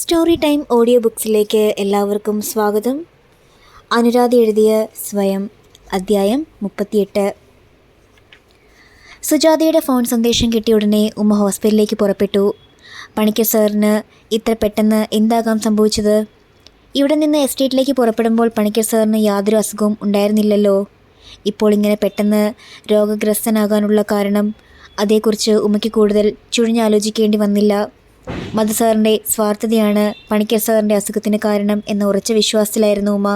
Story time audio ബുക്സിലേക്ക് എല്ലാവർക്കും സ്വാഗതം. അനുരാധ എഴുതിയ സ്വയം അദ്ധ്യായം മുപ്പത്തിയെട്ട്. സുജാതയുടെ ഫോൺ സന്ദേശം കിട്ടിയ ഉടനെ ഉമ്മ ഹോസ്പിറ്റലിലേക്ക് പുറപ്പെട്ടു. പണിക്കർ സാറിന് ഇത്ര പെട്ടെന്ന് എന്താകാം സംഭവിച്ചത്? ഇവിടെ നിന്ന് എസ്റ്റേറ്റിലേക്ക് പുറപ്പെടുമ്പോൾ പണിക്കർ സാറിന് യാതൊരു അസുഖവും ഉണ്ടായിരുന്നില്ലല്ലോ. ഇപ്പോൾ ഇങ്ങനെ പെട്ടെന്ന് രോഗഗ്രസ്തനാകാനുള്ള കാരണം അതേക്കുറിച്ച് ഉമ്മയ്ക്ക് കൂടുതൽ ചുഴിഞ്ഞാലോചിക്കേണ്ടി വന്നില്ല. മധു സാറിന്റെ സ്വാർത്ഥതയാണ് പണിക്കർ സാറിന്റെ അസുഖത്തിന് കാരണം എന്ന ഉറച്ച വിശ്വാസത്തിലായിരുന്നു ഉമ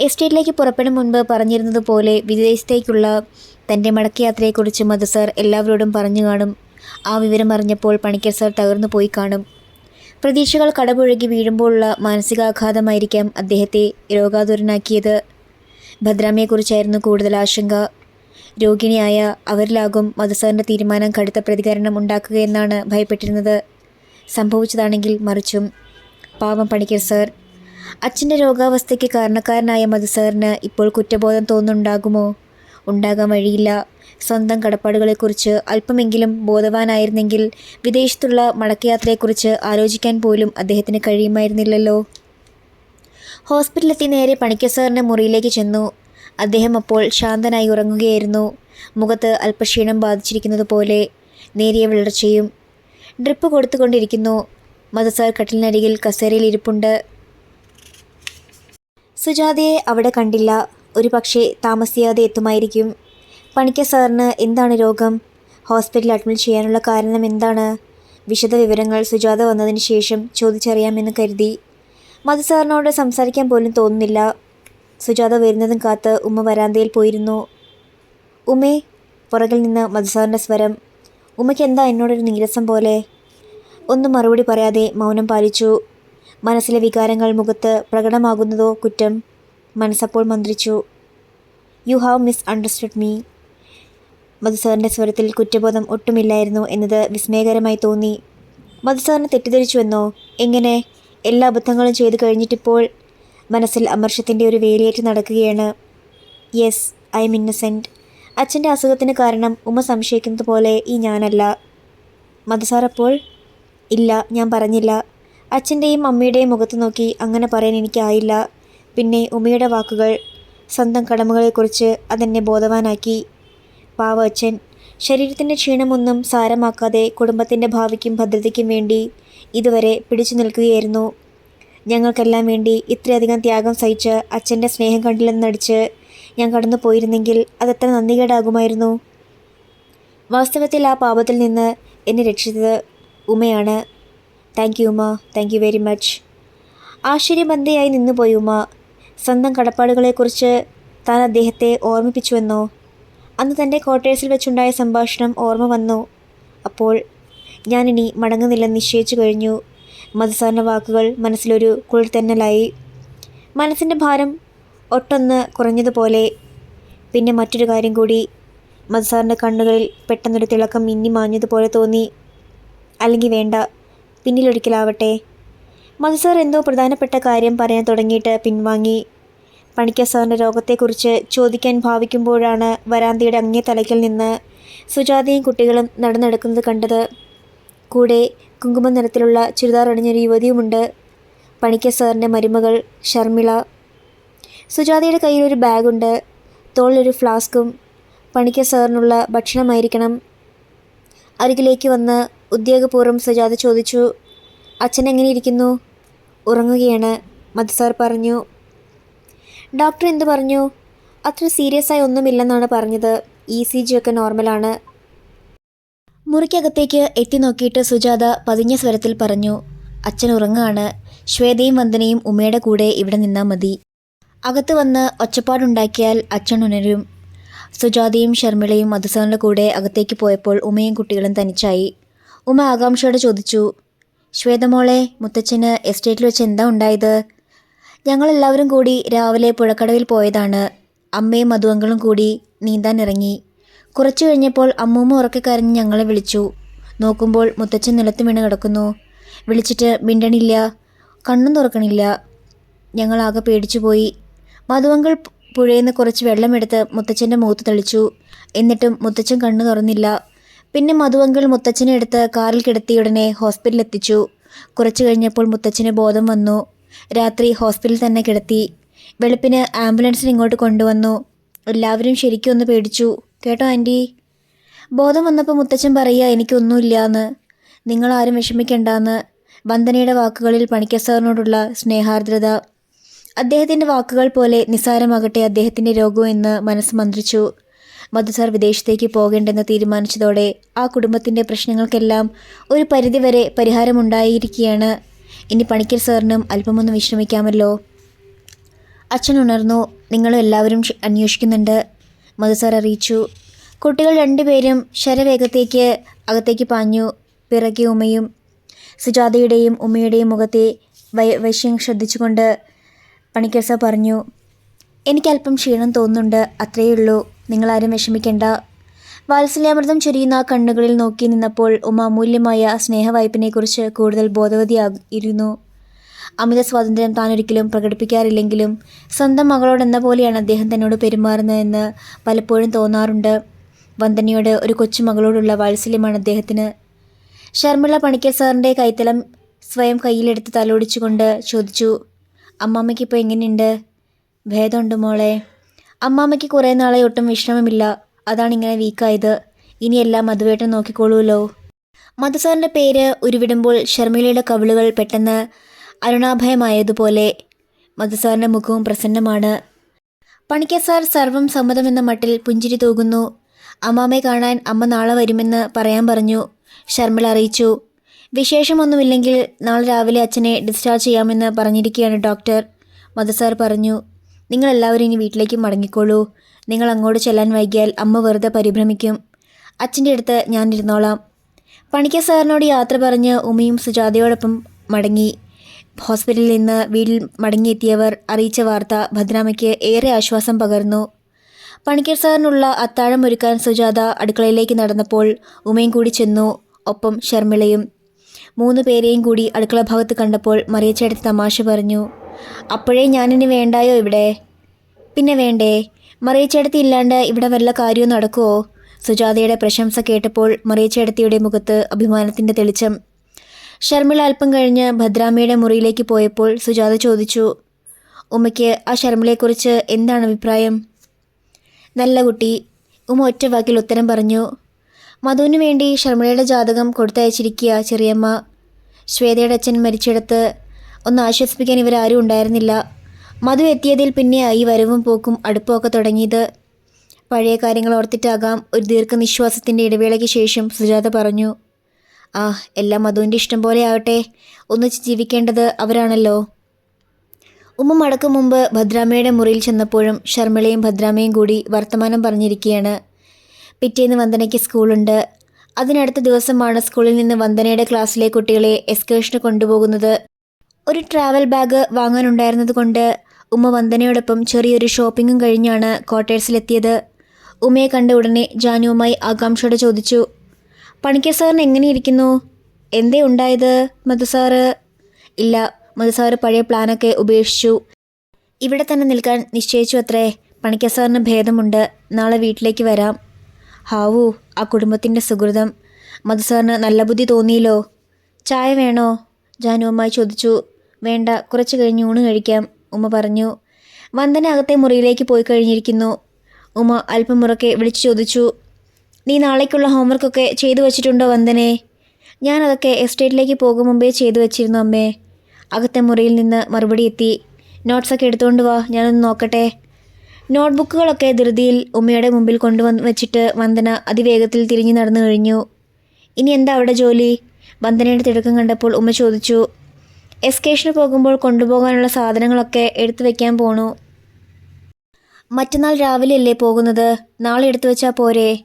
എസ്റ്റേറ്റിലേക്ക് പുറപ്പെടും മുൻപ് പറഞ്ഞിരുന്നത് പോലെ വിദേശത്തേക്കുള്ള തന്റെ മടക്കയാത്രയെക്കുറിച്ച് മധു സാർ എല്ലാവരോടും പറഞ്ഞു കാണും. ആ വിവരം അറിഞ്ഞപ്പോൾ പണിക്കർ സാർ തകർന്നു പോയി കാണും. പ്രതീക്ഷകൾ കടപുഴകി വീഴുമ്പോഴുള്ള മാനസികാഘാതമായിരിക്കാം അദ്ദേഹത്തെ രോഗാതുരനാക്കിയത്. ഭദ്രാമയെക്കുറിച്ചായിരുന്നു കൂടുതൽ ആശങ്ക. രോഗിണിയായ അവരിലാകും മധുസാറിന്റെ തീരുമാനം കടുത്ത പ്രതികരണം ഉണ്ടാക്കുകയെന്നാണ് ഭയപ്പെട്ടിരുന്നത്. സംഭവിച്ചതാണെങ്കിൽ മറിച്ചും. പാവം പണിക്കർ സർ. അച്ഛന്റെ രോഗാവസ്ഥയ്ക്ക് കാരണക്കാരനായ മധുസാറിന് ഇപ്പോൾ കുറ്റബോധം തോന്നുന്നുണ്ടാകുമോ? ഉണ്ടാകാൻ വഴിയില്ല. സ്വന്തം കടപ്പാടുകളെക്കുറിച്ച് അല്പമെങ്കിലും ബോധവാനായിരുന്നെങ്കിൽ വിദേശത്തുള്ള മടക്കയാത്രയെക്കുറിച്ച് ആലോചിക്കാൻ പോലും അദ്ദേഹത്തിന് കഴിയുമായിരുന്നില്ലല്ലോ. ഹോസ്പിറ്റലെത്തി നേരെ പണിക്കർ സാറിന്റെ മുറിയിലേക്ക് ചെന്നു. അദ്ദേഹം അപ്പോൾ ശാന്തനായി ഉറങ്ങുകയായിരുന്നു. മുഖത്ത് അല്പക്ഷീണം ബാധിച്ചിരിക്കുന്നത് പോലെ നേരിയ വിളർച്ചയും ഡ്രിപ്പ് കൊടുത്തുകൊണ്ടിരിക്കുന്നു. മധുസാർ കട്ടിലിനരികിൽ കസേരയിൽ ഇരിപ്പുണ്ട്. സുജാതയെ അവിടെ കണ്ടില്ല. ഒരു പക്ഷേ താമസിയാതെ എത്തുമായിരിക്കും. പണിക്ക സാറിന് എന്താണ് രോഗം? ഹോസ്പിറ്റലിൽ അഡ്മിറ്റ് ചെയ്യാനുള്ള കാരണം എന്താണ്? വിശദ വിവരങ്ങൾ സുജാത വന്നതിന് ശേഷം ചോദിച്ചറിയാമെന്ന് കരുതി. മധു സാറിനോട് സംസാരിക്കാൻ പോലും തോന്നുന്നില്ല. സുജാത വരുന്നതും കാത്ത് ഉമ്മ വരാന്തയിൽ പോയിരുന്നു. ഉമ്മേ പുറകിൽ നിന്ന് മധുസാറിന്റെ സ്വരം ഉമ്മയ്ക്ക് എന്താ എന്നോടൊരു നീരസം പോലെ? ഒന്നും മറുപടി പറയാതെ മൗനം പാലിച്ചു. മനസ്സിലെ വികാരങ്ങൾ മുഖത്ത് പ്രകടമാകുന്നതോ കുറ്റം മനസ്സപ്പോൾ മന്ത്രിച്ചു. You have misunderstood me മധുസാറിന്റെ സ്വരത്തിൽ കുറ്റബോധം ഒട്ടുമില്ലായിരുന്നു എന്നത് വിസ്മയകരമായി തോന്നി. മധുസാറിനെ തെറ്റിദ്ധരിച്ചുവെന്നോ? എങ്ങനെ? എല്ലാ അബദ്ധങ്ങളും ചെയ്തു കഴിഞ്ഞിട്ടിപ്പോൾ മനസ്സിൽ അമർഷത്തിന്റെ ഒരു വേലിയേറ്റ് നടക്കുകയാണ്. യെസ് ഐ എം ഇന്നസെന്റ് അച്ഛന്റെ അസുഖത്തിന് കാരണം ഉമ്മ സംശയിക്കുന്നത് പോലെ ഈ ഞാനല്ല. മധുസാർ അപ്പോൾ ഇല്ല ഞാൻ പറഞ്ഞില്ല. അച്ഛന്റെയും അമ്മയുടെയും മുഖത്ത് നോക്കി അങ്ങനെ പറയാൻ എനിക്കായില്ല. പിന്നെ ഉമ്മയുടെ വാക്കുകൾ സ്വന്തം കടമകളെക്കുറിച്ച് അതെന്നെ ബോധവാനാക്കി. പാവ അച്ഛൻ ശരീരത്തിന്റെ ക്ഷീണമൊന്നും സാരമാക്കാതെ കുടുംബത്തിന്റെ ഭാവിക്കും ഭദ്രതയ്ക്കും വേണ്ടി ഇതുവരെ പിടിച്ചു നിൽക്കുകയായിരുന്നു. ഞങ്ങൾക്കെല്ലാം വേണ്ടി ഇത്രയധികം ത്യാഗം സഹിച്ച് അച്ഛന്റെ സ്നേഹം കണ്ടില്ലെന്ന് നടിച്ച് ഞാൻ കടന്നു പോയിരുന്നെങ്കിൽ അതെത്ര നന്ദികേടാകുമായിരുന്നു. വാസ്തവത്തിൽ ആ പാപത്തിൽ നിന്ന് എന്നെ രക്ഷിച്ചത് ഉമയാണ്. Thank you Uma. Thank you very much ആശ്ചര്യബന്ധയായി നിന്നുപോയി ഉമ. സ്വന്തം കടപ്പാടുകളെക്കുറിച്ച് താൻ അദ്ദേഹത്തെ ഓർമ്മിപ്പിച്ചുവെന്നോ? അന്ന് തന്റെ ക്വാർട്ടേഴ്സിൽ വെച്ചുണ്ടായ സംഭാഷണം ഓർമ്മ വന്നു. അപ്പോൾ ഞാനിനി മടങ്ങുന്നില്ലെന്ന് നിശ്ചയിച്ചു കഴിഞ്ഞു. മധുസാറിന്റെ വാക്കുകൾ മനസ്സിലൊരു കുളിർത്തന്നലായി. മനസ്സിന്റെ ഭാരം ഒട്ടൊന്ന് കുറഞ്ഞതുപോലെ. പിന്നെ മറ്റൊരു കാര്യം കൂടി. മധുസാറിന്റെ കണ്ണുകളിൽ പെട്ടെന്നൊരു തിളക്കം മിന്നി മാഞ്ഞതുപോലെ തോന്നി. അല്ലെങ്കിൽ വേണ്ട. പിന്നിലൊരിക്കലാവട്ടെ. മധുസാർ എന്തോ പ്രധാനപ്പെട്ട കാര്യം പറയാൻ തുടങ്ങിയിട്ട് പിൻവാങ്ങി. പണിക്കർ സാറിന്റെ രോഗത്തെക്കുറിച്ച് ചോദിക്കാൻ ഭാവിക്കുമ്പോഴാണ് വരാന്തയുടെ അങ്ങേ തലയ്ക്കൽ നിന്ന് സുജാതയും കുട്ടികളും നടന്നെടുക്കുന്നത് കണ്ടത്. കൂടെ കുങ്കുമ നിറത്തിലുള്ള ചുരിദാർ അണിഞ്ഞൊരു യുവതിയുമുണ്ട്. പണിക്കർ സാറിന്റെ മരുമകൾ ഷർമിള. സുജാതയുടെ ഒരു ബാഗുണ്ട്. തോളിലൊരു ഫ്ലാസ്കും. പണിക്കർ സാറിനുള്ള ഭക്ഷണമായിരിക്കണം. അരികിലേക്ക് വന്ന് ഉദ്യോഗപൂർവം സുജാത ചോദിച്ചു അച്ഛൻ എങ്ങനെ ഇരിക്കുന്നു ഉറങ്ങുകയാണ് മധു സാർ പറഞ്ഞു. ഡോക്ടർ എന്തു പറഞ്ഞു? അത്ര സീരിയസ് ആയി ഒന്നുമില്ലെന്നാണ് പറഞ്ഞത്. ഇ സി ജി ഒക്കെ നോർമലാണ്. മുറിക്കകത്തേക്ക് എത്തി നോക്കിയിട്ട് സുജാത പതിഞ്ഞ സ്വരത്തിൽ പറഞ്ഞു അച്ഛൻ ഉറങ്ങാണ്. ശ്വേതയും വന്ദനയും ഉമ്മയുടെ കൂടെ ഇവിടെ നിന്നാൽ മതി. അകത്ത് വന്ന് ഒച്ചപ്പാടുണ്ടാക്കിയാൽ അച്ഛൻ ഉണരും. സുജാതയും ഷർമിളയും മധുസാറിന്റെ കൂടെ അകത്തേക്ക് പോയപ്പോൾ ഉമയും കുട്ടികളും തനിച്ചായി. ഉമ ആകാംക്ഷയോടെ ചോദിച്ചു ശ്വേതമോളെ മുത്തച്ഛന് എസ്റ്റേറ്റിൽ വെച്ച് എന്താ ഉണ്ടായത്? ഞങ്ങളെല്ലാവരും കൂടി രാവിലെ പുഴക്കടവിൽ പോയതാണ്. അമ്മയും മധുവങ്കളും കൂടി നീന്താൻ ഇറങ്ങി. കുറച്ചു കഴിഞ്ഞപ്പോൾ അമ്മൂമ്മ ഉറക്കെ കരഞ്ഞ് ഞങ്ങളെ വിളിച്ചു. നോക്കുമ്പോൾ മുത്തച്ഛൻ നിലത്ത് വീണ് കിടക്കുന്നു. വിളിച്ചിട്ട് മിണ്ടണില്ല കണ്ണും തുറക്കണില്ല. ഞങ്ങളാകെ പേടിച്ചുപോയി. മധുവങ്കൾ പുഴയിൽ നിന്ന് കുറച്ച് വെള്ളമെടുത്ത് മുത്തച്ഛന്റെ മുഖത്ത് തെളിച്ചു. എന്നിട്ടും മുത്തച്ഛൻ കണ്ണു തുറന്നില്ല. പിന്നെ മധുവങ്കൾ മുത്തച്ഛനെ എടുത്ത് കാറിൽ കിടത്തിയ ഉടനെ ഹോസ്പിറ്റലിൽ എത്തിച്ചു. കുറച്ചു കഴിഞ്ഞപ്പോൾ മുത്തച്ഛന് ബോധം വന്നു. രാത്രി ഹോസ്പിറ്റലിൽ തന്നെ കിടത്തി. വെളുപ്പിന് ആംബുലൻസിന് ഇങ്ങോട്ട് കൊണ്ടുവന്നു. എല്ലാവരും ശരിക്കും ഒന്ന് പേടിച്ചു. കേട്ടോ ആന്റി ബോധം വന്നപ്പോൾ മുത്തച്ഛൻ പറയുക എനിക്കൊന്നുമില്ല എന്ന് നിങ്ങളാരും വിഷമിക്കണ്ടെന്ന്. വന്ദനയുടെ വാക്കുകളിൽ പണിക്കർ സാറിനോടുള്ള സ്നേഹാർദ്രത അദ്ദേഹത്തിന്റെ വാക്കുകൾ പോലെ നിസ്സാരമാകട്ടെ അദ്ദേഹത്തിന്റെ രോഗം എന്ന് മനസ്സ് മന്ത്രിച്ചു. മധുസർ വിദേശത്തേക്ക് പോകേണ്ടെന്ന് തീരുമാനിച്ചതോടെ ആ കുടുംബത്തിന്റെ പ്രശ്നങ്ങൾക്കെല്ലാം ഒരു പരിധിവരെ പരിഹാരമുണ്ടായിരിക്കുകയാണ്. ഇനി പണിക്കർ സാറിനും അല്പമൊന്ന് വിശ്രമിക്കാമല്ലോ. അച്ഛൻ ഉണർന്നു. നിങ്ങളും എല്ലാവരും അന്വേഷിക്കുന്നുണ്ട്. മധുസാർ അറിയിച്ചു. കുട്ടികൾ രണ്ടുപേരും ശരവേഗത്തേക്ക് അകത്തേക്ക് പാഞ്ഞു. പിറകെ ഉമ്മയും സുജാതയുടെയും ഉമ്മയുടെയും മുഖത്തെ വൈ വൈശ്യം ശ്രദ്ധിച്ചുകൊണ്ട് പണിക്കർ സാർ പറഞ്ഞു എനിക്കല്പം ക്ഷീണം തോന്നുന്നുണ്ട് അത്രയേ ഉള്ളൂ. നിങ്ങളാരും വിഷമിക്കേണ്ട. വാത്സല്യാമൃതം ചൊരിയുന്ന ആ കണ്ണുകളിൽ നോക്കി നിന്നപ്പോൾ ഉമ്മ അമൂല്യമായ സ്നേഹവായ്പിനെക്കുറിച്ച് കൂടുതൽ ബോധവതിയായിരുന്നു. അമിത സ്വാതന്ത്ര്യം താൻ ഒരിക്കലും പ്രകടിപ്പിക്കാറില്ലെങ്കിലും സ്വന്തം മകളോടെന്ന പോലെയാണ് അദ്ദേഹം തന്നോട് പെരുമാറുന്നതെന്ന് പലപ്പോഴും തോന്നാറുണ്ട്. വന്ദനയോട് ഒരു കൊച്ചുമകളോടുള്ള വാത്സല്യമാണ് അദ്ദേഹത്തിന്. ശർമ്മിള പണിക്കർ സാറിന്റെ കൈത്തലം സ്വയം കയ്യിലെടുത്ത് തലോടിച്ചുകൊണ്ട് ചോദിച്ചു അമ്മാമ്മയ്ക്ക് ഇപ്പോൾ എങ്ങനെയുണ്ട്? ഭേദമുണ്ട് മോളെ? അമ്മാമ്മയ്ക്ക് കുറേ നാളെ ഒട്ടും വിശ്രമമില്ല. അതാണ് ഇങ്ങനെ വീക്കായത്. ഇനിയെല്ലാം മധുവേട്ടൻ നോക്കിക്കോളൂല്ലോ മധുസാറിന്റെ പേര് ഉരുവിടുമ്പോൾ ശർമിളയുടെ കവിളുകൾ പെട്ടെന്ന് അരുണാഭയമായതുപോലെ മധുസാറിന്റെ മുഖവും പ്രസന്നമാണ്. പണിക്കർ സാർ സർവം സമ്മതമെന്ന മട്ടിൽ പുഞ്ചിരി തൂകുന്നു. അമ്മാമ്മയെ കാണാൻ അമ്മ നാളെ വരുമെന്ന് പറയാൻ പറഞ്ഞു. ശർമിള അറിയിച്ചു. വിശേഷമൊന്നുമില്ലെങ്കിൽ നാളെ രാവിലെ അച്ഛനെ ഡിസ്ചാർജ് ചെയ്യാമെന്ന് പറഞ്ഞിരിക്കുകയാണ് ഡോക്ടർ മദസാർ പറഞ്ഞു നിങ്ങളെല്ലാവരും ഇനി വീട്ടിലേക്ക് മടങ്ങിക്കോളൂ. നിങ്ങൾ അങ്ങോട്ട് ചെല്ലാൻ വൈകിയാൽ അമ്മ വെറുതെ പരിഭ്രമിക്കും. അച്ഛന്റെ അടുത്ത് ഞാൻ ഇരുന്നോളാം പണിക്കർ സാറിനോട് യാത്ര പറഞ്ഞ് ഉമയും സുജാതയോടൊപ്പം മടങ്ങി. ഹോസ്പിറ്റലിൽ നിന്ന് വീട്ടിൽ മടങ്ങിയെത്തിയവർ അറിയിച്ച വാർത്ത ഭദ്രാമയ്ക്ക് ഏറെ ആശ്വാസം പകർന്നു. പണിക്കർ സാറിനുള്ള അത്താഴം ഒരുക്കാൻ സുജാത അടുക്കളയിലേക്ക് നടന്നപ്പോൾ ഉമയും കൂടി ചെന്നു. ഒപ്പം ശർമിളയും മൂന്ന് പേരെയും കൂടി അടുക്കള ഭാഗത്ത് കണ്ടപ്പോൾ മറിയച്ചേട്ടത്തി തമാശ പറഞ്ഞു അപ്പോഴേ ഞാനിനി വേണ്ടായോ ഇവിടെ? പിന്നെ വേണ്ടേ മറിയച്ചേടത്തി ഇല്ലാണ്ട് ഇവിടെ വല്ല കാര്യവും നടക്കുമോ സുജാതയുടെ പ്രശംസ കേട്ടപ്പോൾ മറിയച്ചേടത്തിയുടെ മുഖത്ത് അഭിമാനത്തിന്റെ തെളിച്ചം. ഷർമിള അല്പം കഴിഞ്ഞ് ഭദ്രാമ്മയുടെ മുറിയിലേക്ക് പോയപ്പോൾ സുജാത ചോദിച്ചു ഉമ്മയ്ക്ക് ആ ഷർമിളയെക്കുറിച്ച് എന്താണ് അഭിപ്രായം? നല്ല കുട്ടി. ഉമ്മ ഒറ്റ വാക്കിൽ ഉത്തരം പറഞ്ഞു മധുവിന് വേണ്ടി ശർമ്മിളയുടെ ജാതകം കൊടുത്തയച്ചിരിക്കുക ചെറിയമ്മ. ശ്വേതയുടെ അച്ഛൻ മരിച്ചിടത്ത് ഒന്ന് ആശ്വസിപ്പിക്കാൻ ഇവരാരും ഉണ്ടായിരുന്നില്ല. മധു എത്തിയതിൽ പിന്നെ ഈ വരവും പോക്കും അടുപ്പമൊക്കെ തുടങ്ങിയത്. പഴയ കാര്യങ്ങൾ ഓർത്തിട്ടാകാം ഒരു ദീർഘനിശ്വാസത്തിന്റെ ഇടവേളയ്ക്ക് ശേഷം സുജാത പറഞ്ഞു ആ എല്ലാം മധുവിന്റെ ഇഷ്ടം പോലെ ആവട്ടെ. ഒന്നിച്ച് ജീവിക്കേണ്ടത് അവരാണല്ലോ. ഉമ്മ മടക്കും മുമ്പ് ഭദ്രാമയുടെ മുറിയിൽ ചെന്നപ്പോഴും ശർമ്മിളയും ഭദ്രാമയും കൂടി വർത്തമാനം പറഞ്ഞിരിക്കുകയാണ്. പിറ്റേന്ന് വന്ദനയ്ക്ക് സ്കൂളുണ്ട്. അതിനടുത്ത ദിവസമാണ് സ്കൂളിൽ നിന്ന് വന്ദനയുടെ ക്ലാസ്സിലെ കുട്ടികളെ എക്സ്കേഷന് കൊണ്ടുപോകുന്നത്. ഒരു ട്രാവൽ ബാഗ് വാങ്ങാനുണ്ടായിരുന്നത് കൊണ്ട് ഉമ്മ വന്ദനയോടൊപ്പം ചെറിയൊരു ഷോപ്പിങ്ങും കഴിഞ്ഞാണ് ക്വാർട്ടേഴ്സിലെത്തിയത്. ഉമ്മയെ കണ്ട ഉടനെ ജാനുവുമായി ആകാംക്ഷയോടെ ചോദിച്ചു പണിക്കർ സാറിന് എങ്ങനെയിരിക്കുന്നു? എന്തേ ഉണ്ടായത് മധു സാറ്? ഇല്ല മധു സാറ് പഴയ പ്ലാനൊക്കെ ഉപേക്ഷിച്ചു. ഇവിടെ തന്നെ നിൽക്കാൻ നിശ്ചയിച്ചു അത്രേ. പണിക്കർ സാറിന് ഭേദമുണ്ട്. നാളെ വീട്ടിലേക്ക് വരാം. ഹാവു ആ കുടുംബത്തിന്റെ സുഹൃതം. മധുസാറിന് നല്ല ബുദ്ധി തോന്നിയല്ലോ. ചായ വേണോ? ജാനു അമ്മായി ചോദിച്ചു. വേണ്ട കുറച്ച് കഴിഞ്ഞ് ഊണ് കഴിക്കാം ഉമ്മ പറഞ്ഞു. വന്ദന അകത്തെ മുറിയിലേക്ക് പോയി കഴിഞ്ഞിരിക്കുന്നു. ഉമ്മ അല്പം മുറക്കെ വിളിച്ചു ചോദിച്ചു. നീ നാളേക്കുള്ള ഹോംവർക്കൊക്കെ ചെയ്തു വച്ചിട്ടുണ്ടോ വന്ദനെ? ഞാനതൊക്കെ എസ്റ്റേറ്റിലേക്ക് പോകും മുമ്പേ ചെയ്തു വച്ചിരുന്നു അമ്മേ. അകത്തെ മുറിയിൽ നിന്ന് മറുപടി എത്തി. നോട്ട്സൊക്കെ എടുത്തുകൊണ്ട് വാ ഞാനൊന്ന് നോക്കട്ടെ. നോട്ട്ബുക്കുകളൊക്കെ ധൃതിയിൽ ഉമ്മയുടെ മുമ്പിൽ കൊണ്ടുവന്ന് വെച്ചിട്ട് വന്ദന അതിവേഗത്തിൽ തിരിഞ്ഞു നടന്നു കഴിഞ്ഞു. ഇനി എന്താ അവിടെ ജോലി? വന്ദനയുടെ തിടുക്കം കണ്ടപ്പോൾ ഉമ്മ ചോദിച്ചു എസ്കേഷന് പോകുമ്പോൾ കൊണ്ടുപോകാനുള്ള സാധനങ്ങളൊക്കെ എടുത്തു വെക്കാൻ പോണു. മറ്റന്നാൾ രാവിലെയല്ലേ പോകുന്നത്? നാളെ എടുത്തു വെച്ചാൽ പോരെ.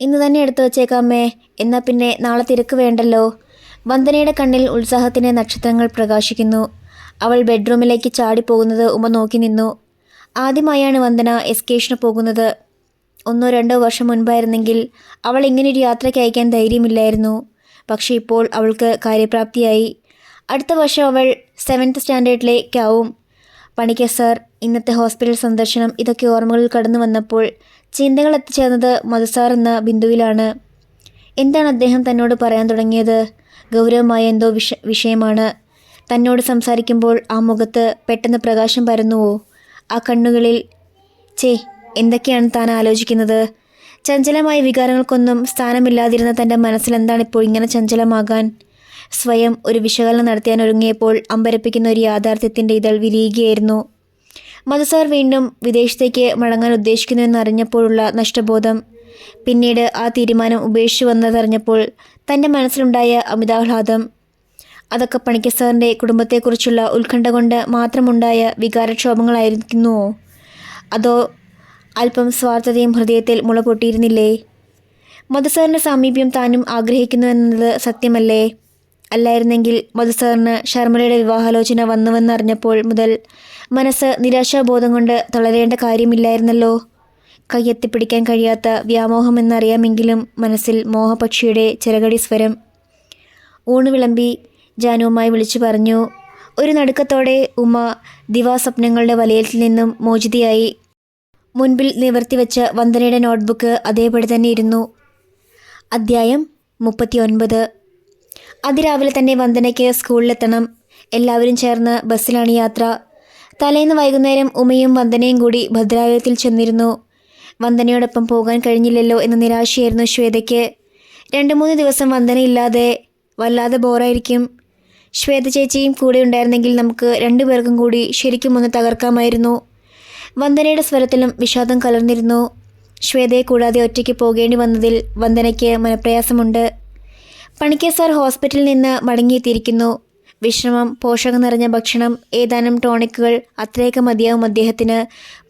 ഇന്ന് തന്നെ എടുത്തു വച്ചേക്കാമേ എന്നാൽ പിന്നെ നാളെ തിരക്ക് വേണ്ടല്ലോ. വന്ദനയുടെ കണ്ണിൽ ഉത്സാഹത്തിന്റെ നക്ഷത്രങ്ങൾ പ്രകാശിക്കുന്നു. അവൾ ബെഡ്റൂമിലേക്ക് ചാടിപ്പോകുന്നത് ഉമ്മ നോക്കി നിന്നു. ആദ്യമായാണ് വന്ദന എസ്കേഷന് പോകുന്നത്. ഒന്നോ രണ്ടോ വർഷം മുൻപായിരുന്നെങ്കിൽ അവൾ ഇങ്ങനൊരു യാത്രയ്ക്ക് അയക്കാൻ ധൈര്യമില്ലായിരുന്നു. പക്ഷേ ഇപ്പോൾ അവൾക്ക് കാര്യപ്രാപ്തിയായി. അടുത്ത വർഷം അവൾ സെവൻത്ത് സ്റ്റാൻഡേർഡിലേക്കാവും പണിക്കർ സർ ഇന്നത്തെ ഹോസ്പിറ്റൽ സന്ദർശനം ഇതൊക്കെ ഓർമ്മകളിൽ കടന്നു വന്നപ്പോൾ ചിന്തകൾ എത്തിച്ചേർന്നത് മധുസാർ എന്ന ബിന്ദുവിലാണ്. എന്താണ് അദ്ദേഹം തന്നോട് പറയാൻ തുടങ്ങിയത്? ഗൗരവമായ എന്തോ വിഷ വിഷയമാണ്. തന്നോട് സംസാരിക്കുമ്പോൾ ആ മുഖത്ത് പെട്ടെന്ന് പ്രകാശം പരന്നുവോ? ആ കണ്ണുകളിൽ ചേ എന്തൊക്കെയാണ് താൻ ആലോചിക്കുന്നത്? ചഞ്ചലമായ വികാരങ്ങൾക്കൊന്നും സ്ഥാനമില്ലാതിരുന്ന തന്റെ മനസ്സിൽ എന്താണിപ്പോൾ ഇങ്ങനെ ചഞ്ചലമാകാൻ? സ്വയം ഒരു വിശകലനം നടത്താൻ ഒരുങ്ങിയപ്പോൾ അമ്പരപ്പിക്കുന്ന ഒരു യാഥാർത്ഥ്യത്തിന്റെ ഇതൾ വിരിയുകയായിരുന്നു മധുസാർ വീണ്ടും വിദേശത്തേക്ക് മടങ്ങാൻ ഉദ്ദേശിക്കുന്നുവെന്ന് അറിഞ്ഞപ്പോഴുള്ള നഷ്ടബോധം. പിന്നീട് ആ തീരുമാനം ഉപേക്ഷിച്ചു വന്നതറിഞ്ഞപ്പോൾ തന്റെ മനസ്സിലുണ്ടായ അമിതാഹ്ലാദം അതൊക്കെ പണിക്കർ സാറിന്റെ കുടുംബത്തെക്കുറിച്ചുള്ള ഉത്കണ്ഠ കൊണ്ട് മാത്രമുണ്ടായ വികാരക്ഷോഭങ്ങളായിരിക്കുന്നുവോ അതോ അല്പം സ്വാർത്ഥതയും ഹൃദയത്തിൽ മുള പൊട്ടിയിരുന്നില്ലേ? മധുസാറിന്റെ സാമീപ്യം താനും ആഗ്രഹിക്കുന്നു എന്നത് സത്യമല്ലേ? അല്ലായിരുന്നെങ്കിൽ മധുസാറിന് ശർമ്മലയുടെ വിവാഹാലോചന വന്നുവെന്നറിഞ്ഞപ്പോൾ മുതൽ മനസ്സ് നിരാശാബോധം കൊണ്ട് തളരേണ്ട കാര്യമില്ലായിരുന്നല്ലോ. കയ്യെത്തിപ്പിടിക്കാൻ കഴിയാത്ത വ്യാമോഹം എന്നറിയാമെങ്കിലും മനസ്സിൽ മോഹപക്ഷിയുടെ ചിറകടി സ്വരം. ഊണ് വിളമ്പി ജാനുവുമായി വിളിച്ചു പറഞ്ഞു. ഒരു നടുക്കത്തോടെ ഉമ്മ ദിവാസ്വപ്നങ്ങളുടെ വലയത്തിൽ നിന്നും മോചിതയായി. മുൻപിൽ നിവർത്തിവെച്ച വന്ദനയുടെ നോട്ട്ബുക്ക് അതേപടി തന്നെ ഇരുന്നു. അദ്ധ്യായം മുപ്പത്തി ഒൻപത് അതിരാവിലെ തന്നെ വന്ദനയ്ക്ക് സ്കൂളിലെത്തണം. എല്ലാവരും ചേർന്ന് ബസ്സിലാണ് യാത്ര. തലേന്ന് വൈകുന്നേരം ഉമയും വന്ദനയും കൂടി ഭദ്രാലയത്തിൽ ചെന്നിരുന്നു. വന്ദനയോടൊപ്പം പോകാൻ കഴിഞ്ഞില്ലല്ലോ എന്ന നിരാശയായിരുന്നു ശ്വേതയ്ക്ക്. രണ്ട് മൂന്ന് ദിവസം വന്ദനയില്ലാതെ വല്ലാതെ ബോറായിരിക്കും. ശ്വേത ചേച്ചിയും കൂടെ ഉണ്ടായിരുന്നെങ്കിൽ നമുക്ക് രണ്ടുപേർക്കും കൂടി ശരിക്കും ഒന്ന് തകർക്കാമായിരുന്നു. വന്ദനയുടെ സ്വരത്തിലും വിഷാദം കലർന്നിരുന്നു. ശ്വേതയെ കൂടാതെ ഒറ്റയ്ക്ക് പോകേണ്ടി വന്നതിൽ വന്ദനയ്ക്ക് മനപ്രയാസമുണ്ട്. പണിക്കർ സാർ ഹോസ്പിറ്റലിൽ നിന്ന് മടങ്ങിയെത്തിയിരിക്കുന്നു. വിശ്രമം പോഷകം നിറഞ്ഞ ഭക്ഷണം ഏതാനും ടോണിക്കുകൾ അത്രയൊക്കെ മതിയാവും അദ്ദേഹത്തിന്.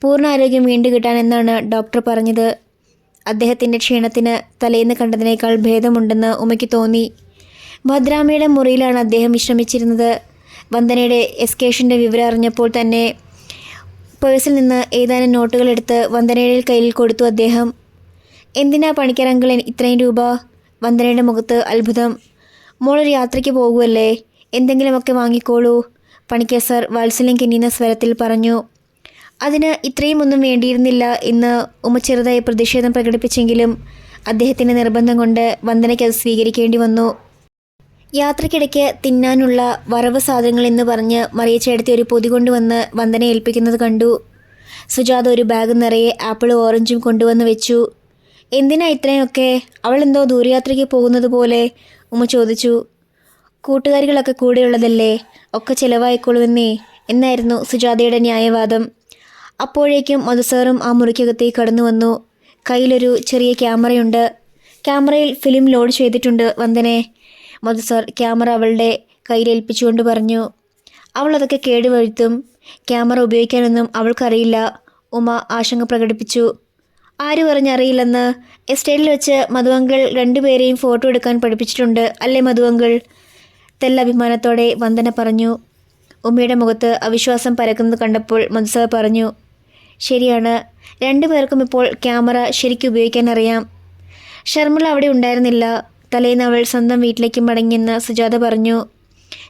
പൂർണ ആരോഗ്യം വീണ്ടു കിട്ടാനെന്നാണ് ഡോക്ടർ പറഞ്ഞത്. അദ്ദേഹത്തിന്റെ ക്ഷീണത്തിന് തലേന്ന് കണ്ടതിനേക്കാൾ ഭേദമുണ്ടെന്ന് ഉമയ്ക്ക് തോന്നി. ഭദ്രാമയുടെ മുറിയിലാണ് അദ്ദേഹം വിശ്രമിച്ചിരുന്നത്. വന്ദനയുടെ എസ്കേഷന്റെ വിവരം അറിഞ്ഞപ്പോൾ തന്നെ പേഴ്സിൽ നിന്ന് ഏതാനും നോട്ടുകൾ എടുത്ത് വന്ദനയുടെ കയ്യിൽ കൊടുത്തു അദ്ദേഹം. എന്തിനാ പണിക്കരങ്കിൾ ഇത്രയും രൂപ? വന്ദനയുടെ മുഖത്ത് അത്ഭുതം. മോളൊരു യാത്രയ്ക്ക് പോകുമല്ലേ എന്തെങ്കിലുമൊക്കെ വാങ്ങിക്കോളൂ പണിക്കർ സർ വാത്സല്യം കിന്നിയുന്ന സ്വരത്തിൽ പറഞ്ഞു. അതിന് ഇത്രയും ഒന്നും വേണ്ടിയിരുന്നില്ല എന്ന് ഉമ്മ ചെറുതായി പ്രതിഷേധം പ്രകടിപ്പിച്ചെങ്കിലും അദ്ദേഹത്തിന്റെ നിർബന്ധം കൊണ്ട് വന്ദനയ്ക്ക് അത് സ്വീകരിക്കേണ്ടി വന്നു. യാത്രക്കിടയ്ക്ക് തിന്നാനുള്ള വറവ് സാധനങ്ങൾ എന്ന് പറഞ്ഞ് മറിയച്ചേടത്തി ഒരു പൊതി കൊണ്ടുവന്ന് വന്ദന ഏൽപ്പിക്കുന്നത് കണ്ടു. സുജാത ഒരു ബാഗ് നിറയെ ആപ്പിളും ഓറഞ്ചും കൊണ്ടുവന്ന് വെച്ചു. എന്തിനാ ഇത്രയൊക്കെ? അവൾ എന്തോ ദൂരയാത്രയ്ക്ക് പോകുന്നത് പോലെ? ഉമ്മ ചോദിച്ചു. കൂട്ടുകാരികളൊക്കെ കൂടെയുള്ളതല്ലേ? ഒക്കെ ചിലവായിക്കൊള്ളുമെന്നേ എന്നായിരുന്നു സുജാതയുടെ ന്യായവാദം. അപ്പോഴേക്കും മധുസാറും ആ മുറിക്കകത്തേക്ക് കടന്നു വന്നു. കയ്യിലൊരു ചെറിയ ക്യാമറയുണ്ട്. ക്യാമറയിൽ ഫിലിം ലോഡ് ചെയ്തിട്ടുണ്ട് വന്ദനെ. മധുസാർ ക്യാമറ അവളുടെ കയ്യിലേൽപ്പിച്ചുകൊണ്ട് പറഞ്ഞു. അവൾ അതൊക്കെ കേടുവഴുത്തും ക്യാമറ ഉപയോഗിക്കാനൊന്നും അവൾക്കറിയില്ല. ഉമ ആശങ്ക പ്രകടിപ്പിച്ചു. ആര് പറഞ്ഞറിയില്ലെന്ന്? എസ്റ്റേറ്റിൽ വെച്ച് മധുവങ്കിൾ രണ്ടുപേരെയും ഫോട്ടോ എടുക്കാൻ പഠിപ്പിച്ചിട്ടുണ്ട് അല്ലേ മധുവങ്കിൾ തെല്ലഭിമാനത്തോടെ വന്ദന പറഞ്ഞു. ഉമ്മയുടെ മുഖത്ത് അവിശ്വാസം പരക്കുന്നത് കണ്ടപ്പോൾ മധുസാർ പറഞ്ഞു ശരിയാണ്. രണ്ടുപേർക്കും ഇപ്പോൾ ക്യാമറ ശരിക്കും ഉപയോഗിക്കാൻ അറിയാം. ഷർമിള അവിടെ ഉണ്ടായിരുന്നില്ല. തലേന്ന് അവൾ സ്വന്തം വീട്ടിലേക്ക് മടങ്ങിയെന്ന് സുജാത പറഞ്ഞു.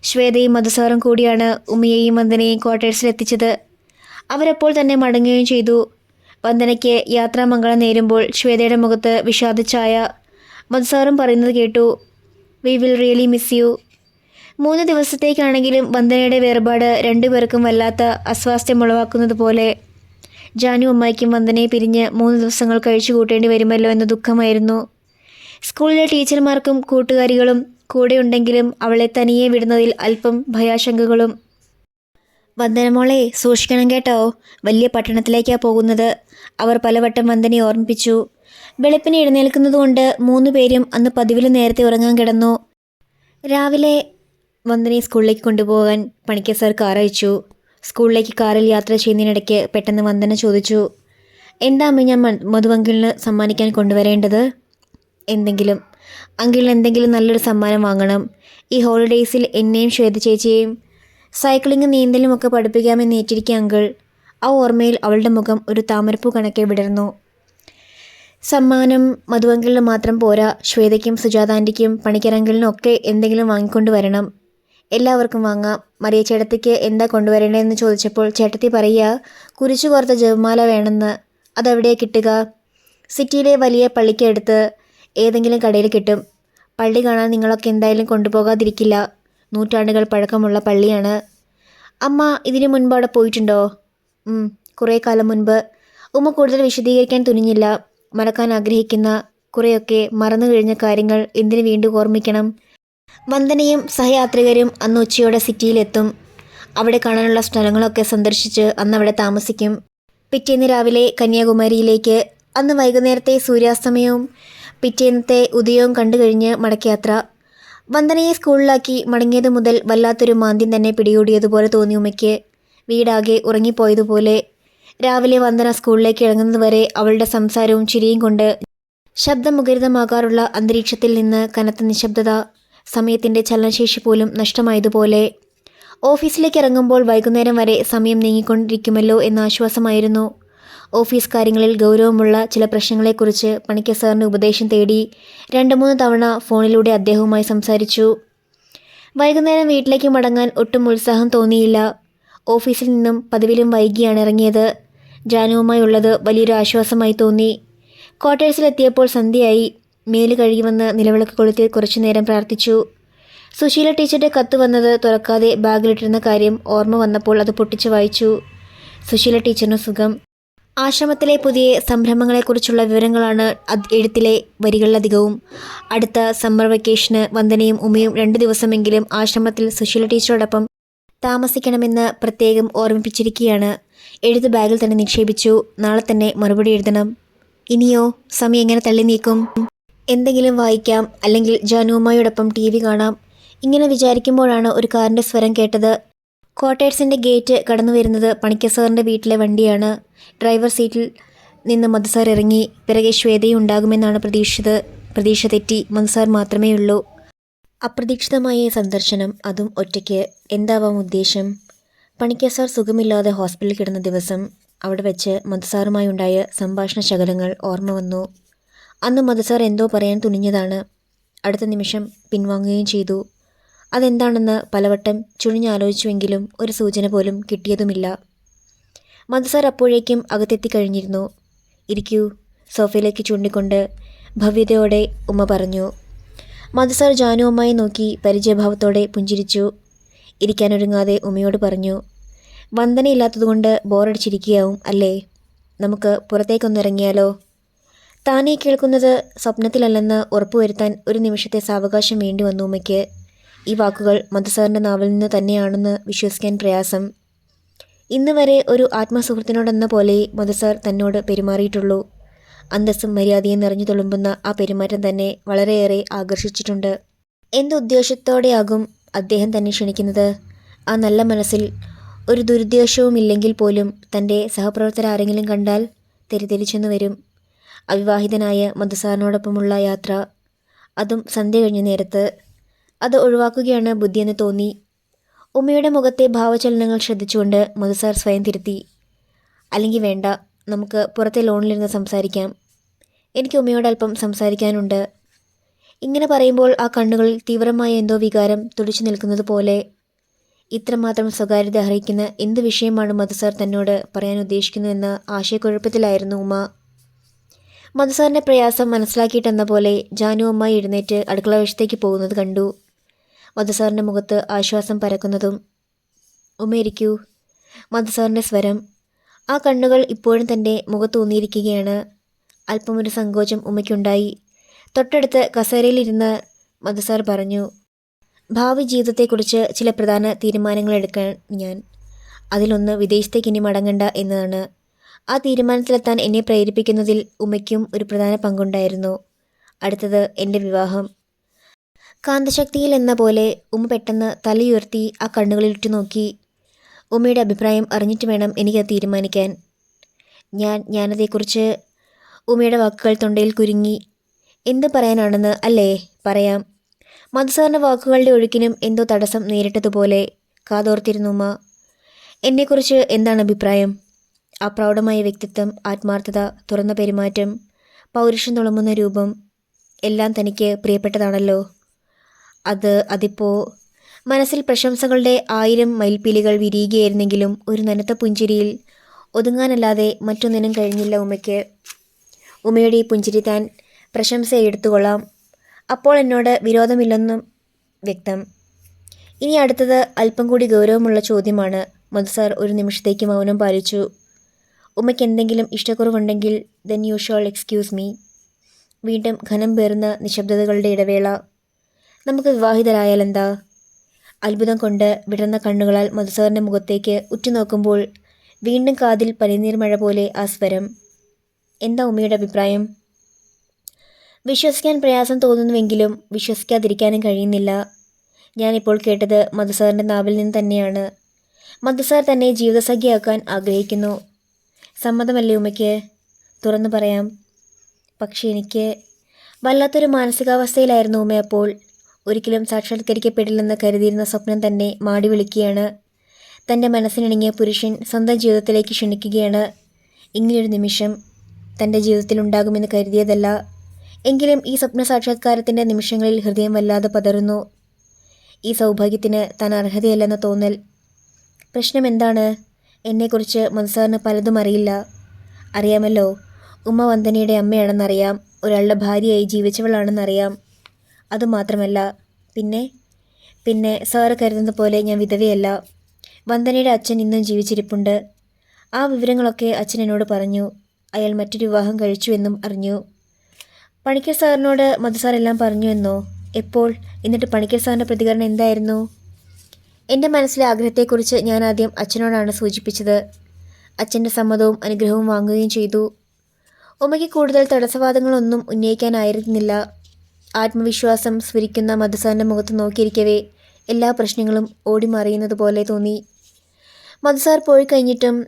ശ്വേതയും മധുസാറും കൂടിയാണ് ഉമ്മയെയും വന്ദനയെയും ക്വാർട്ടേഴ്സിലെത്തിച്ചത് അവരപ്പോൾ തന്നെ മടങ്ങുകയും ചെയ്തു. വന്ദനയ്ക്ക് യാത്രാമംഗളം നേരുമ്പോൾ ശ്വേതയുടെ മുഖത്ത് വിഷാദിച്ചായ മധുസാറും പറയുന്നത് കേട്ടു. We will really miss you മൂന്ന് ദിവസത്തേക്കാണെങ്കിലും വന്ദനയുടെ വേർപാട് രണ്ടുപേർക്കും വല്ലാത്ത അസ്വാസ്ഥ്യം ഉളവാക്കുന്നത് പോലെ. ജാനു അമ്മായിക്കും വന്ദനയെ പിരിഞ്ഞ് മൂന്ന് ദിവസങ്ങൾ കഴിച്ചു കൂട്ടേണ്ടി വരുമല്ലോ എന്ന ദുഃഖമായിരുന്നു. സ്കൂളിലെ ടീച്ചർമാർക്കും കൂട്ടുകാരികളും കൂടെ ഉണ്ടെങ്കിലും അവളെ തനിയെ വിടുന്നതിൽ അല്പം ഭയാശങ്കകളും. വന്ദനമോളെ സൂക്ഷിക്കണം കേട്ടോ. വലിയ പട്ടണത്തിലേക്കാണ് പോകുന്നത്. അവർ പലവട്ടം വന്ദനെ ഓർമ്മിപ്പിച്ചു. വെളുപ്പിന് എഴുന്നേൽക്കുന്നതുകൊണ്ട് മൂന്ന് പേരും അന്ന് പതിവിൽ നേരത്തെ ഉറങ്ങാൻ കിടന്നു. രാവിലെ വന്ദനെ സ്കൂളിലേക്ക് കൊണ്ടുപോകാൻ പണിക്കർ സാർ കാർ അയച്ചു സ്കൂളിലേക്ക് കാറിൽ യാത്ര ചെയ്യുന്നതിനിടയ്ക്ക് പെട്ടെന്ന് വന്ദന ചോദിച്ചു എന്താ ഞാൻ മധുവങ്കിളിന് സമ്മാനിക്കാൻ കൊണ്ടുവരേണ്ടത്? എന്തെങ്കിലും. അങ്കിൾ എന്തെങ്കിലും നല്ലൊരു സമ്മാനം വാങ്ങണം. ഈ ഹോളിഡേയ്സിൽ എന്നെയും ശ്വേത ചേച്ചിയെയും സൈക്ലിംഗ് നീന്തലും ഒക്കെ പഠിപ്പിക്കാമെന്ന് ഏറ്റിരിക്കുക അങ്കിൾ. ആ ഓർമ്മയിൽ അവളുടെ മുഖം ഒരു താമരപ്പൂ കണക്കെ വിടർന്നു. സമ്മാനം മധുവങ്കിളിന് മാത്രം പോരാ. ശ്വേതയ്ക്കും സുജാതാന്റിക്കും പണിക്കരങ്കിളിനും ഒക്കെ എന്തെങ്കിലും വാങ്ങിക്കൊണ്ട് വരണം. എല്ലാവർക്കും വാങ്ങാം. മറിയ ചേട്ടത്തിക്ക് എന്താ കൊണ്ടുവരേണ്ടതെന്ന് ചോദിച്ചപ്പോൾ ചേട്ടത്തി പറയുക കുരിശു കോർത്ത ജപമാല വേണമെന്ന്. അതെവിടെയാണ് കിട്ടുക? സിറ്റിയിലെ വലിയ പള്ളിക്കടുത്ത് ഏതെങ്കിലും കടയിൽ കിട്ടും. പള്ളി കാണാൻ നിങ്ങളൊക്കെ എന്തായാലും കൊണ്ടുപോകാതിരിക്കില്ല. നൂറ്റാണ്ടുകൾ പഴക്കമുള്ള പള്ളിയാണ്. അമ്മ ഇതിനു മുൻപ് അവിടെ പോയിട്ടുണ്ടോ? കുറേ കാലം മുൻപ്. ഉമ്മ കൂടുതൽ വിശദീകരിക്കാൻ തുനിഞ്ഞില്ല. മറക്കാൻ ആഗ്രഹിക്കുന്ന കുറേയൊക്കെ മറന്നു കഴിഞ്ഞ കാര്യങ്ങൾ എന്തിനു വീണ്ടും ഓർമ്മിക്കണം. വന്ദനയും സഹയാത്രികരും അന്ന് ഉച്ചയോടെ സിറ്റിയിലെത്തും. അവിടെ കാണാനുള്ള സ്ഥലങ്ങളൊക്കെ സന്ദർശിച്ച് അന്ന് അവിടെ താമസിക്കും. പിറ്റേന്ന് രാവിലെ കന്യാകുമാരിയിലേക്ക് അന്ന് വൈകുന്നേരത്തെ സൂര്യാസ്തമയവും പിറ്റേന്നത്തെ ഉദയവും കണ്ടു കഴിഞ്ഞ് മടക്കയാത്ര. വന്ദനയെ സ്കൂളിലാക്കി മടങ്ങിയത് മുതൽ വല്ലാത്തൊരു മാന്ദ്യം തന്നെ പിടികൂടിയതുപോലെ തോന്നി ഉമ്മയ്ക്ക്. വീടാകെ ഉറങ്ങിപ്പോയതുപോലെ. രാവിലെ വന്ദന സ്കൂളിലേക്ക് ഇറങ്ങുന്നതുവരെ അവളുടെ സംസാരവും ചിരിയും കൊണ്ട് ശബ്ദമുഖരിതമാകാറുള്ള അന്തരീക്ഷത്തിൽ നിന്ന് കനത്ത നിശബ്ദത സമയത്തിന്റെ ചലനശേഷി പോലും നഷ്ടമായതുപോലെ. ഓഫീസിലേക്ക് ഇറങ്ങുമ്പോൾ വൈകുന്നേരം വരെ സമയം നീങ്ങിക്കൊണ്ടിരിക്കുമല്ലോ എന്ന ആശ്വാസമായിരുന്നു. ഓഫീസ് കാര്യങ്ങളിൽ ഗൗരവമുള്ള ചില പ്രശ്നങ്ങളെക്കുറിച്ച് പണിക്കർ സാറിന് ഉപദേശം തേടി രണ്ട് മൂന്ന് തവണ ഫോണിലൂടെ അദ്ദേഹവുമായി സംസാരിച്ചു. വൈകുന്നേരം വീട്ടിലേക്ക് മടങ്ങാൻ ഒട്ടും ഉത്സാഹം തോന്നിയില്ല. ഓഫീസിൽ നിന്നും പതിവിലും വൈകിയാണ് ഇറങ്ങിയത്. ജാനുവുമായി ഉള്ളത് വലിയൊരു ആശ്വാസമായി തോന്നി. ക്വാർട്ടേഴ്സിലെത്തിയപ്പോൾ സന്ധ്യയായി. മേൽ കഴുകിവന്ന് നിലവിളക്ക് കൊളുത്തി കുറച്ചുനേരം പ്രാർത്ഥിച്ചു. സുശീല ടീച്ചറുടെ കത്ത് വന്നത് തുറക്കാതെ ബാഗിലിട്ടിരുന്ന കാര്യം ഓർമ്മ വന്നപ്പോൾ അത് പൊട്ടിച്ചു വായിച്ചു. സുശീല ടീച്ചറിന് സുഖം. ആശ്രമത്തിലെ പുതിയ സംരംഭങ്ങളെക്കുറിച്ചുള്ള വിവരങ്ങളാണ് എഴുത്തിലെ വരികളിലധികവും. അടുത്ത സമ്മർ വെക്കേഷന് വന്ദനയും ഉമയും രണ്ട് ദിവസമെങ്കിലും ആശ്രമത്തിൽ സുശീല ടീച്ചറോടൊപ്പം താമസിക്കണമെന്ന് പ്രത്യേകം ഓർമ്മിപ്പിച്ചിരിക്കുകയാണ്. എഴുത്ത് ബാഗിൽ തന്നെ നിക്ഷേപിച്ചു. നാളെ തന്നെ മറുപടി എഴുതണം. ഇനിയോ സമയം എങ്ങനെ തള്ളി നീക്കും? എന്തെങ്കിലും വായിക്കാം. അല്ലെങ്കിൽ ജാനുവുമായോടൊപ്പം ടി വി കാണാം. ഇങ്ങനെ വിചാരിക്കുമ്പോഴാണ് ഒരു കാറിന്റെ സ്വരം കേട്ടത് ക്വാർട്ടേഴ്സിന്റെ ഗേറ്റ് കടന്നു വരുന്നത് പണിക്കർ സാറിന്റെ വീട്ടിലെ വണ്ടിയാണ്. ഡ്രൈവർ സീറ്റിൽ നിന്ന് മധുസാർ ഇറങ്ങി. പിറകെ ശ്വേതയും ഉണ്ടാകുമെന്നാണ് പ്രതീക്ഷിച്ചത്. പ്രതീക്ഷ തെറ്റി മധുസാർ മാത്രമേ ഉള്ളൂ അപ്രതീക്ഷിതമായ സന്ദർശനം അതും ഒറ്റയ്ക്ക്. എന്താവാം ഉദ്ദേശം? പണിക്കർ സാർ സുഖമില്ലാതെ ഹോസ്പിറ്റലിൽ കിടന്ന ദിവസം അവിടെ വെച്ച് മധുസാറുമായി ഉണ്ടായ സംഭാഷണ ശകലങ്ങൾ ഓർമ്മ വന്നു. അന്ന് മധുസാർ എന്തോ പറയാൻ തുനിഞ്ഞതാണ്. അടുത്ത നിമിഷം പിൻവാങ്ങുകയും ചെയ്തു. അതെന്താണെന്ന് പലവട്ടം ചുഴിഞ്ഞാലോചിച്ചുവെങ്കിലും ഒരു സൂചന പോലും കിട്ടിയതുമില്ല. മധുസാർ അപ്പോഴേക്കും അകത്തെത്തിക്കഴിഞ്ഞിരുന്നു ഇരിക്കൂ സോഫയിലേക്ക് ചൂണ്ടിക്കൊണ്ട് ഭവ്യതയോടെ ഉമ്മ പറഞ്ഞു. മധുസാർ ജാനുവുമായി നോക്കി പരിചയഭാവത്തോടെ പുഞ്ചിരിച്ചു. ഇരിക്കാനൊരുങ്ങാതെ ഉമ്മയോട് പറഞ്ഞു വന്ദനയില്ലാത്തതുകൊണ്ട് ബോറടിച്ചിരിക്കുകയാവും അല്ലേ? നമുക്ക് പുറത്തേക്കൊന്നിറങ്ങിയാലോ? താനേ കേൾക്കുന്നത് സ്വപ്നത്തിലല്ലെന്ന് ഉറപ്പുവരുത്താൻ ഒരു നിമിഷത്തെ സാവകാശം വേണ്ടി വന്നു ഉമ്മയ്ക്ക്. ഈ വാക്കുകൾ മധുസാറിന്റെ നാവിൽ നിന്ന് തന്നെയാണെന്ന് വിശ്വസിക്കാൻ പ്രയാസം. ഇന്ന് വരെ ഒരു ആത്മസുഹൃത്തിനോടെന്ന പോലെ മധുസാർ തന്നോട് പെരുമാറിയിട്ടുള്ളൂ. അന്തസ്സും മര്യാദയും നിറഞ്ഞു തുളുമ്പുന്ന ആ പെരുമാറ്റം തന്നെ വളരെയേറെ ആകർഷിച്ചിട്ടുണ്ട്. എന്തുദ്ദേശത്തോടെയാകും അദ്ദേഹം തന്നെ ക്ഷണിക്കുന്നത്? ആ നല്ല മനസ്സിൽ ഒരു ദുരുദ്ദേശവും ഇല്ലെങ്കിൽ പോലും തന്റെ സഹപ്രവർത്തകർ ആരെങ്കിലും കണ്ടാൽ തെരിതെരിച്ചെന്ന് വരും. അവിവാഹിതനായ മധുസാറിനോടൊപ്പമുള്ള യാത്ര അതും സന്ധ്യ കഴിഞ്ഞ നേരത്ത് അത് ഒഴിവാക്കുകയാണ് ബുദ്ധിയെന്ന് തോന്നി. ഉമ്മയുടെ മുഖത്തെ ഭാവചലനങ്ങൾ ശ്രദ്ധിച്ചുകൊണ്ട് മധുസാർ സ്വയം തിരുത്തി. അല്ലെങ്കിൽ വേണ്ട നമുക്ക് പുറത്തെ ലോണിലിരുന്ന് സംസാരിക്കാം. എനിക്ക് ഉമ്മയോട് അല്പം സംസാരിക്കാനുണ്ട്. ഇങ്ങനെ പറയുമ്പോൾ ആ കണ്ണുകളിൽ തീവ്രമായ എന്തോ വികാരം തുടിച്ചു നിൽക്കുന്നത് പോലെ. ഇത്രമാത്രം സ്വകാര്യത അർഹിക്കുന്ന എന്ത് വിഷയമാണ് മധുസാർ തന്നോട് പറയാൻ ഉദ്ദേശിക്കുന്നുവെന്ന് ആശയക്കുഴപ്പത്തിലായിരുന്നു ഉമ്മ. മധുസാറിന്റെ പ്രയാസം മനസ്സിലാക്കിയിട്ടെന്ന പോലെ ജാനു അമ്മ എഴുന്നേറ്റ് അടുക്കള വശത്തേക്ക് പോകുന്നത് കണ്ടു. മധുസാറിന്റെ മുഖത്ത് ആശ്വാസം പരക്കുന്നതും ഉമ്മയിരിക്കൂ മധുസാറിന്റെ സ്വരം ആ കണ്ണുകൾ ഇപ്പോഴും തന്റെ മുഖത്തൂന്നിയിരിക്കുകയാണ് അല്പമൊരു സങ്കോചം ഉമ്മയ്ക്കുണ്ടായി തൊട്ടടുത്ത് കസേരയിലിരുന്ന് മധുസാർ പറഞ്ഞു ഭാവി ജീവിതത്തെക്കുറിച്ച് ചില പ്രധാന തീരുമാനങ്ങൾ എടുക്കാൻ ഞാൻ അതിലൊന്ന് വിദേശത്തേക്ക് ഇനി മടങ്ങണ്ട എന്നതാണ്. ആ തീരുമാനത്തിലെത്താൻ എന്നെ പ്രേരിപ്പിക്കുന്നതിൽ ഉമ്മയ്ക്കും ഒരു പ്രധാന പങ്കുണ്ടായിരുന്നു. അടുത്തത് എന്റെ വിവാഹം. കാന്തശക്തിയിൽ എന്ന പോലെ ഉമ്മ പെട്ടെന്ന് തലയുയർത്തി ആ കണ്ണുകളിൽ നോക്കി. ഉമ്മയുടെ അഭിപ്രായം അറിഞ്ഞിട്ട് വേണം എനിക്ക് തീരുമാനിക്കാൻ. ഞാൻ ഞാനതേക്കുറിച്ച് ഉമ്മയുടെ വാക്കുകൾ തൊണ്ടയിൽ കുരുങ്ങി എന്ത് പറയാനാണെന്ന് അല്ലേ? പറയാം. മധുസാറിന്റെ വാക്കുകളുടെ ഒഴുക്കിനും എന്തോ തടസ്സം നേരിട്ടതുപോലെ കാതോർത്തിരുന്നു ഉമ്മ എന്നെക്കുറിച്ച് എന്താണ് അഭിപ്രായം? ആ പ്രൗഢമായ വ്യക്തിത്വം ആത്മാർത്ഥത തുറന്ന പെരുമാറ്റം പൗരുഷം തുളുമ്പുന്ന രൂപം എല്ലാം തനിക്ക് പ്രിയപ്പെട്ടതാണല്ലോ. അത് അതിപ്പോ മനസ്സിൽ പ്രശംസകളുടെ ആയിരം മയിൽപ്പീലികൾ വിരിയുകയായിരുന്നെങ്കിലും ഒരു നനത്ത പുഞ്ചിരിയിൽ ഒതുങ്ങാനല്ലാതെ മറ്റൊന്നിനും കഴിഞ്ഞില്ല ഉമ്മയ്ക്ക്. ഉമ്മയുടെ ഈ പുഞ്ചിരി താൻ പ്രശംസ എടുത്തുകൊള്ളാം അപ്പോൾ എന്നോട് വിരോധമില്ലെന്നും വ്യക്തം. ഇനി അടുത്തത് അല്പം കൂടി ഗൗരവമുള്ള ചോദ്യമാണ്. മധു സാർ ഒരു നിമിഷത്തേക്ക് മൗനം പാലിച്ചു. ഉമ്മയ്ക്ക് എന്തെങ്കിലും ഇഷ്ടക്കുറവുണ്ടെങ്കിൽ then you shall excuse me വീണ്ടും ഘനം പേർന്ന നിശബ്ദതകളുടെ ഇടവേള. നമുക്ക് വിവാഹിതരായാൽ എന്താ? അത്ഭുതം കൊണ്ട് വിടർന്ന കണ്ണുകളാൽ മധുസാറിന്റെ മുഖത്തേക്ക് ഉറ്റുനോക്കുമ്പോൾ വീണ്ടും കാതിൽ പനിനീർ മഴ പോലെ ആ സ്വരം. എന്താ ഉമ്മയുടെ അഭിപ്രായം? വിശ്വസിക്കാൻ പ്രയാസം തോന്നുന്നുവെങ്കിലും വിശ്വസിക്കാതിരിക്കാനും കഴിയുന്നില്ല. ഞാനിപ്പോൾ കേട്ടത് മധുസാറിന്റെ നാവിൽ നിന്ന് തന്നെയാണ്. മധുസാർ തന്നെ ജീവിതസഖിയാക്കാൻ ആഗ്രഹിക്കുന്നു. സമ്മതമല്ലേ ഉമ്മയ്ക്ക്? തുറന്നു പറയാം. പക്ഷേ എനിക്ക് വല്ലാത്തൊരു മാനസികാവസ്ഥയിലായിരുന്നു ഉമ്മ അപ്പോൾ. ഒരിക്കലും സാക്ഷാത്കരിക്കപ്പെടില്ലെന്ന് കരുതിയിരുന്ന സ്വപ്നം തന്നെ മാടി വിളിക്കുകയാണ്. തന്റെ മനസ്സിനിണങ്ങിയ പുരുഷൻ സ്വന്തം ജീവിതത്തിലേക്ക് ക്ഷണിക്കുകയാണ്. ഇങ്ങനെയൊരു നിമിഷം തന്റെ ജീവിതത്തിൽ ഉണ്ടാകുമെന്ന് കരുതിയതല്ല. എങ്കിലും ഈ സ്വപ്ന സാക്ഷാത്കാരത്തിന്റെ നിമിഷങ്ങളിൽ ഹൃദയം വല്ലാതെ പതറുന്നു. ഈ സൗഭാഗ്യത്തിന് താൻ അർഹതയല്ലെന്ന തോന്നൽ. പ്രശ്നം എന്താണ്? എന്നെക്കുറിച്ച് മനസ്സാറിന് പലതും അറിയില്ല. അറിയാമല്ലോ ഉമ്മ വന്ദനയുടെ അമ്മയാണെന്നറിയാം. ഒരാളുടെ ഭാര്യയായി ജീവിച്ചവളാണെന്നറിയാം. അതുമാത്രമല്ല പിന്നെ പിന്നെ സാറ് കരുതുന്ന പോലെ ഞാൻ വിധവയല്ല. വന്ദനയുടെ അച്ഛൻ ഇന്നും ജീവിച്ചിരിപ്പുണ്ട്. ആ വിവരങ്ങളൊക്കെ അച്ഛൻ എന്നോട് പറഞ്ഞു. അയാൾ മറ്റൊരു വിവാഹം കഴിച്ചു എന്നും അറിഞ്ഞു. പണിക്കർ സാറിനോട് മധുസാർ എല്ലാം പറഞ്ഞു എന്നോ? എപ്പോൾ? എന്നിട്ട് പണിക്കർ സാറിന്റെ പ്രതികരണം എന്തായിരുന്നു? എന്റെ മനസ്സിലെ ആഗ്രഹത്തെക്കുറിച്ച് ഞാൻ ആദ്യം അച്ഛനോടാണ് സൂചിപ്പിച്ചത്. അച്ഛന്റെ സമ്മതവും അനുഗ്രഹവും വാങ്ങുകയും ചെയ്തു. ഉമ്മയ്ക്ക് കൂടുതൽ തടസ്സവാദങ്ങളൊന്നും ഉന്നയിക്കാനായിരുന്നില്ല. ആത്മവിശ്വാസം സ്ഫുരിക്കുന്ന മധുസാറിന്റെ മുഖത്ത് നോക്കിയിരിക്കവേ എല്ലാ പ്രശ്നങ്ങളും ഓടിമറിയുന്നത് പോലെ തോന്നി. മധുസാർ പോയി കഴിഞ്ഞിട്ടും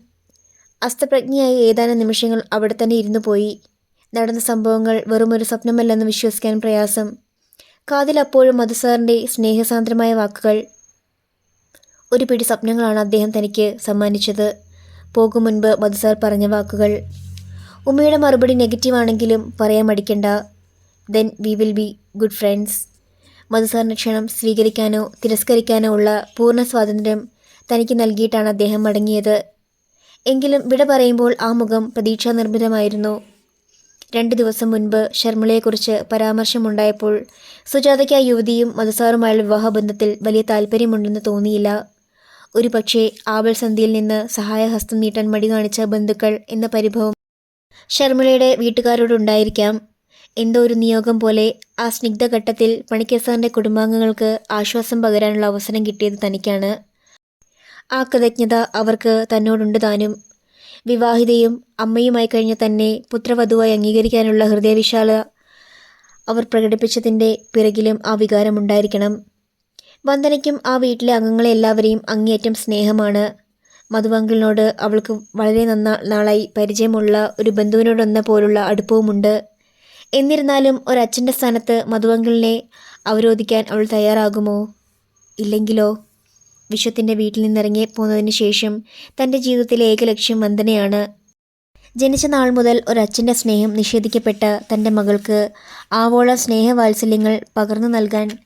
അസ്തപ്രജ്ഞയായി ഏതാനും നിമിഷങ്ങൾ അവിടെ തന്നെ ഇരുന്നു പോയി. നടന്ന സംഭവങ്ങൾ വെറുമൊരു സ്വപ്നമല്ലെന്ന് വിശ്വസിക്കാൻ പ്രയാസം. കാതിൽ അപ്പോഴും മധുസാറിന്റെ സ്നേഹസാന്ദ്രമായ വാക്കുകൾ. ഒരു പിടി സ്വപ്നങ്ങളാണ് അദ്ദേഹം തനിക്ക് സമ്മാനിച്ചത്. പോകും മുൻപ് മധുസാർ പറഞ്ഞ വാക്കുകൾ. ഉമ്മയുടെ മറുപടി നെഗറ്റീവാണെങ്കിലും പറയാൻ മടിക്കണ്ട. Then we will be good friends മധുസാറിന്റെ ക്ഷണം സ്വീകരിക്കാനോ തിരസ്കരിക്കാനോ ഉള്ള പൂർണ സ്വാതന്ത്ര്യം തനിക്ക് നൽകിയിട്ടാണ് അദ്ദേഹം മടങ്ങിയത്. എങ്കിലും വിട പറയുമ്പോൾ ആ മുഖം പ്രതീക്ഷാ നിർഭരമായിരുന്നു രണ്ട് ദിവസം മുൻപ് ഷർമിളയെക്കുറിച്ച് പരാമർശമുണ്ടായപ്പോൾ സുജാതയ്ക്ക് ആ യുവതിയും മധുസാറുമായുള്ള വിവാഹബന്ധത്തിൽ വലിയ താല്പര്യമുണ്ടെന്ന് തോന്നിയില്ല. ഒരു പക്ഷേ ആവൽ സന്ധിയിൽ നിന്ന് സഹായഹസ്തം നീട്ടാൻ മടി കാണിച്ച ബന്ധുക്കൾ എന്ന പരിഭവം ഷർമിളയുടെ വീട്ടുകാരോടുണ്ടായിരിക്കാം എന്തോ ഒരു നിയോഗം പോലെ ആ സ്നിഗ്ധഘട്ടത്തിൽ പണിക്കസാറിന്റെ കുടുംബാംഗങ്ങൾക്ക് ആശ്വാസം പകരാനുള്ള അവസരം കിട്ടിയത് തനിക്കാണ്. ആ കൃതജ്ഞത അവർക്ക് തന്നോടുണ്ട് താനും. വിവാഹിതയും അമ്മയുമായി കഴിഞ്ഞ തന്നെ പുത്രവധുവായി അംഗീകരിക്കാനുള്ള ഹൃദയവിശാല അവർ പ്രകടിപ്പിച്ചതിന്റെ പിറകിലും ആ വികാരമുണ്ടായിരിക്കണം വന്ദനയ്ക്കും ആ വീട്ടിലെ അംഗങ്ങളെ എല്ലാവരെയും അങ്ങേയറ്റം സ്നേഹമാണ്. മധുവങ്കിളിനോട് അവൾക്ക് വളരെ നന്ന നാളായി പരിചയമുള്ള ഒരു ബന്ധുവിനോടെന്ന പോലുള്ള അടുപ്പവുമുണ്ട്. എന്നിരുന്നാലും ഒരച്ഛന്റെ സ്ഥാനത്ത് മധുവങ്കിളിനെ അവരോധിക്കാൻ അവൾ തയ്യാറാകുമോ? ഇല്ലെങ്കിലോ? വിശ്വത്തിന്റെ വീട്ടിൽ നിന്നിറങ്ങി പോന്നതിന് ശേഷം തന്റെ ജീവിതത്തിലെ ഏക ലക്ഷ്യം വന്ദനയാണ്. ജനിച്ച നാൾ മുതൽ ഒരച്ഛന്റെ സ്നേഹം നിഷേധിക്കപ്പെട്ട തന്റെ മകൾക്ക് ആവോള സ്നേഹവാത്സല്യങ്ങൾ പകർന്നു നൽകാൻ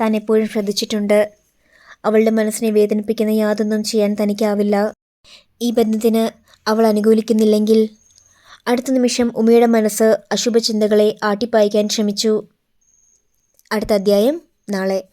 താൻ എപ്പോഴും ശ്രദ്ധിച്ചിട്ടുണ്ട്. അവളുടെ മനസ്സിനെ വേദനിപ്പിക്കുന്ന യാതൊന്നും ചെയ്യാൻ തനിക്കാവില്ല. ഈ ബന്ധത്തിന് അവൾ അനുകൂലിക്കുന്നില്ലെങ്കിൽ അടുത്ത നിമിഷം ഉമയുടെ മനസ്സ് അശുഭചിന്തകളെ ആട്ടിപ്പായിക്കാൻ ശ്രമിച്ചു. അടുത്ത അധ്യായം നാളെ.